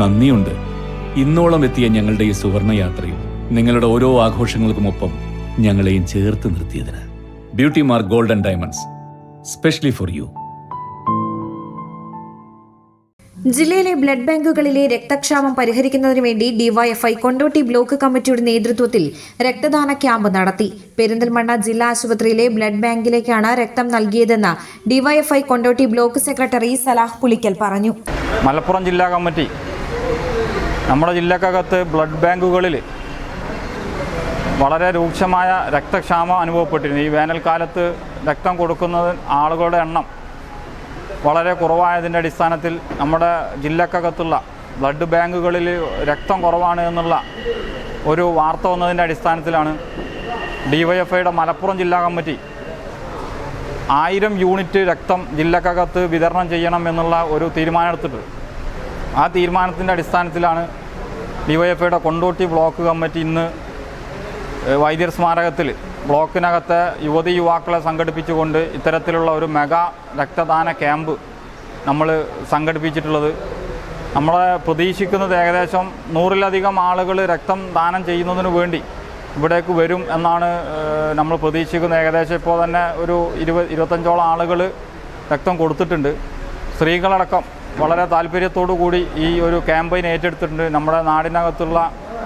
നന്ദിയുണ്ട്. ഇന്നോളം എത്തിയ ഞങ്ങളുടെ ഈ സുവർണ യാത്രയിൽ നിങ്ങളുടെ ഓരോ ആഘോഷങ്ങൾക്കുമൊപ്പം ഞങ്ങളെയും ചേർത്ത് നിർത്തിയതിന്. Beauty mark golden diamonds specially for you ജില്ലയിലെ ബ്ലഡ് ബാങ്കുകളിലെ രക്തക്ഷാമം പരിഹരിക്കുന്നതിന് വേണ്ടി ഡിവൈഎഫ്ഐ കൊണ്ടോട്ടി ബ്ലോക്ക് കമ്മിറ്റിയുടെ നേതൃത്വത്തിൽ രക്തദാന ക്യാമ്പ് നടത്തി. പെരിന്തൽമണ്ണ ജില്ലാ ആശുപത്രിയിലെ ബ്ലഡ് ബാങ്കിലേക്കാണ് രക്തം നൽകിയതെന്ന് DYFI Kondotty block secretary Salah Pulikkal പറഞ്ഞു. മലപ്പുറം ജില്ലാ കമ്മിറ്റി നമ്മുടെ ജില്ലക്കകത്ത് ബ്ലഡ് ബാങ്കുകളിൽ വളരെ രൂക്ഷമായ രക്തക്ഷാമം അനുഭവപ്പെട്ടിരുന്നു. ഈ വേനൽക്കാലത്ത് രക്തം കൊടുക്കുന്നത് ആളുകളുടെ എണ്ണം വളരെ കുറവായതിന്റെ അടിസ്ഥാനത്തിൽ നമ്മുടെ ജില്ലക്കകത്തുള്ള ബ്ലഡ് ബാങ്കുകളിൽ രക്തം കുറവാണ് എന്നുള്ള ഒരു വാർത്ത വന്നതിന്റെ അടിസ്ഥാനത്തിലാണ് ഡിവൈഎഫ്ഐയുടെ മലപ്പുറം ജില്ലാ കമ്മിറ്റി ആയിരം യൂണിറ്റ് രക്തം ജില്ലക്കകത്ത് വിതരണം ചെയ്യണം എന്നുള്ള ഒരു തീരുമാനമെടുത്തിട്ട് ആ തീരുമാനത്തിന്റെ അടിസ്ഥാനത്തിലാണ് ഡിവൈഎഫ്ഐയുടെ കൊണ്ടോട്ടി ബ്ലോക്ക് കമ്മിറ്റി ഇന്ന് വൈദ്യർ സ്മാരകത്തിൽ ബ്ലോക്കിനകത്തെ യുവതി യുവാക്കളെ സംഘടിപ്പിച്ചുകൊണ്ട് ഇത്തരത്തിലുള്ള ഒരു മെഗാ രക്തദാന ക്യാമ്പ് നമ്മൾ സംഘടിപ്പിച്ചിട്ടുള്ളത്. നമ്മളെ പ്രതീക്ഷിക്കുന്നത് ഏകദേശം നൂറിലധികം ആളുകൾ രക്തം ദാനം ചെയ്യുന്നതിന് വേണ്ടി ഇവിടേക്ക് വരും എന്നാണ് നമ്മൾ പ്രതീക്ഷിക്കുന്നത്. ഏകദേശം ഇപ്പോൾ തന്നെ ഒരു ഇരുപത് ഇരുപത്തഞ്ചോളം ആളുകൾ രക്തം കൊടുത്തിട്ടുണ്ട്. സ്ത്രീകളടക്കം വളരെ താല്പര്യത്തോടു കൂടി ഈ ഒരു ക്യാമ്പയിൻ ഏറ്റെടുത്തിട്ടുണ്ട്. നമ്മുടെ നാടിനകത്തുള്ള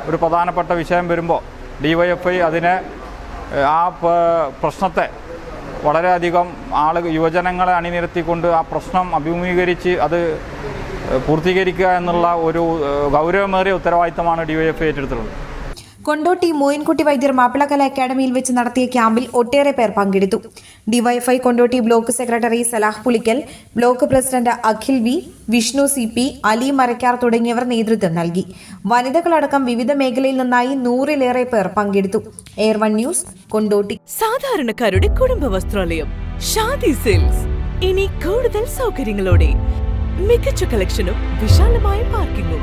ഒരു പ്രധാനപ്പെട്ട വിഷയം വരുമ്പോൾ ഡിവൈഎഫ്ഐ അതിനെ ആ പ്രശ്നത്തെ വളരെയധികം ആളുകൾ യുവജനങ്ങളെ അണിനിരത്തിക്കൊണ്ട് ആ പ്രശ്നം അഭിമുഖീകരിച്ച് അത് പൂർത്തീകരിക്കുക എന്നുള്ള ഒരു ഗൗരവമേറിയ ഉത്തരവാദിത്തമാണ് ഡിവൈഎഫ്ഐ ഏറ്റെടുത്തിട്ടുള്ളത്. കൊണ്ടോട്ടി മോയിൻകുട്ടി വൈദ്യർ മാപ്പിളക്കല അക്കാദമിയിൽ വെച്ച് നടത്തിയ ക്യാമ്പിൽ ഒട്ടേറെ പേർ പങ്കെടുത്തു. DYFI Kondotty block secretary Salah Pulikkal block president Akhil V Vishnu C P Ali Marakkar തുടങ്ങിയവർ നേതൃത്വം നൽകി. വനിതകളടക്കം വിവിധ മേഖലയിൽ നിന്നായി നൂറിലേറെ പേർ പങ്കെടുത്തു. എയർ വൺ ന്യൂസ് കൊണ്ടോട്ടി സാധാരണക്കാരുടെ കുടുംബ വസ്ത്രാലയം ഷാദി സെയിൽസ് ഇനി കൂടുതൽ സൗകര്യങ്ങളോടെ മികച്ച കളക്ഷനും വിശാലമായ പാർക്കിങ്ങും.